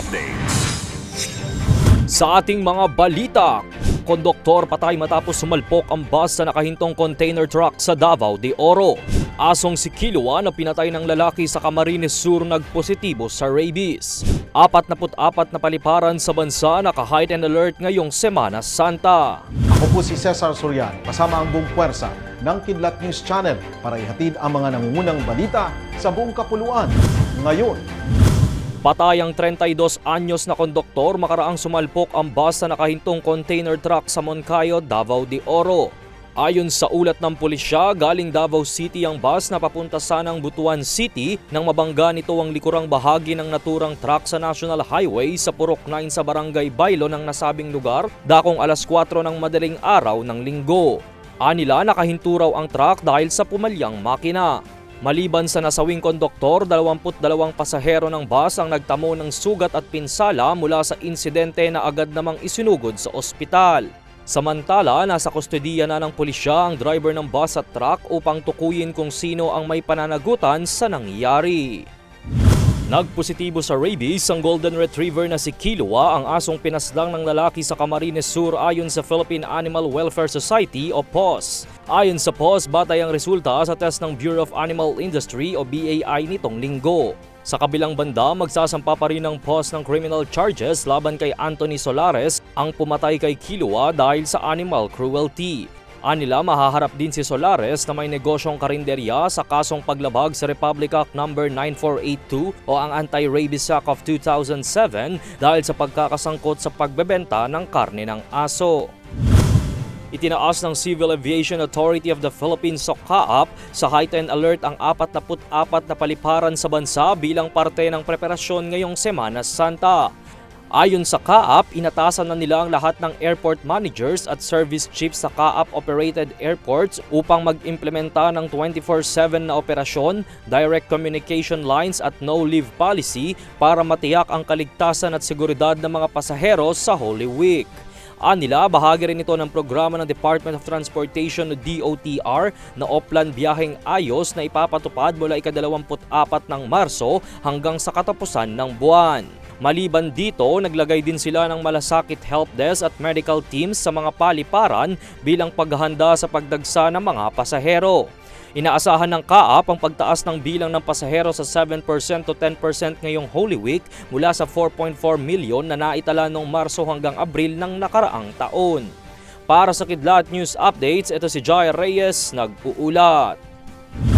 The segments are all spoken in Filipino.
Updates. Sa ating mga balita, konduktor patay matapos sumalpok ang bus sa nakahintong container truck sa Davao de Oro. Asong si Kilua na pinatay ng lalaki sa Camarines Sur nagpositibo sa rabies. 44 na paliparan sa bansa naka-height and alert ngayong Semana Santa. Ako po si Cesar Soriano, kasama ang buong puwersa ng Kidlat News Channel para ihatid ang mga nangungunang balita sa buong kapuluan. Ngayon, Patay ang 32 anyos na konduktor makaraang sumalpok ang bus sa nakahintong container truck sa Moncayo, Davao de Oro. Ayon sa ulat ng pulisya, galing Davao City ang bus na papunta sanang Butuan City nang mabangga nito ang likurang bahagi ng naturang truck sa National Highway sa Purok 9 sa Barangay Bailo ng nasabing lugar dakong alas 4 ng madaling araw ng linggo. Anila nakahinto raw ang truck dahil sa pumalyang makina. Maliban sa nasawing konduktor, 22 pasahero ng bus ang nagtamo ng sugat at pinsala mula sa insidente na agad namang isinugod sa ospital. Samantala, nasa kustodiya na ng pulisya ang driver ng bus at truck upang tukuyin kung sino ang may pananagutan sa nangyari. Nagpositibo sa rabies ang golden retriever na si Kilua, ang asong pinaslang ng lalaki sa Camarines Sur ayon sa Philippine Animal Welfare Society o POS. Ayon sa POS, batay ang resulta sa test ng Bureau of Animal Industry o BAI nitong linggo. Sa kabilang banda, magsasampa pa rin ng POS ng criminal charges laban kay Anthony Solares ang pumatay kay Kilua dahil sa animal cruelty. Anila mahaharap din si Solares na may negosyong karinderya sa kasong paglabag sa Republic Act No. 9482 o ang Anti-Rabies Act of 2007 dahil sa pagkakasangkot sa pagbebenta ng karne ng aso. Itinaas ng Civil Aviation Authority of the Philippines o CAAP sa heightened alert ang 44 na paliparan sa bansa bilang parte ng preparasyon ngayong Semana Santa. Ayon sa CAAP, inatasan na nila ang lahat ng airport managers at service chiefs sa CAAP-operated airports upang mag-implementa ng 24-7 na operasyon, direct communication lines at no-leave policy para matiyak ang kaligtasan at seguridad ng mga pasahero sa Holy Week. Anila, bahagi rin ito ng programa ng Department of Transportation DOTR na Oplan Biyaheng Ayos na ipapatupad mula ika-24 ng Marso hanggang sa katapusan ng buwan. Maliban dito, naglagay din sila ng malasakit help desk at medical teams sa mga paliparan bilang paghahanda sa pagdagsa ng mga pasahero. Inaasahan ng CAAP ang pagtaas ng bilang ng pasahero sa 7% to 10% ngayong Holy Week mula sa 4.4 million na naitala noong Marso hanggang Abril ng nakaraang taon. Para sa Kidlat News Updates, ito si Jai Reyes, nag-uulat.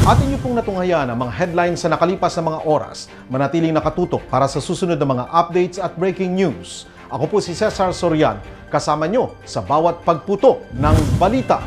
Atin niyo pong natunghayan ang mga headlines sa nakalipas na mga oras. Manatiling nakatutok para sa susunod na mga updates at breaking news. Ako po si Cesar Sorian, kasama nyo sa bawat pagputo ng balita.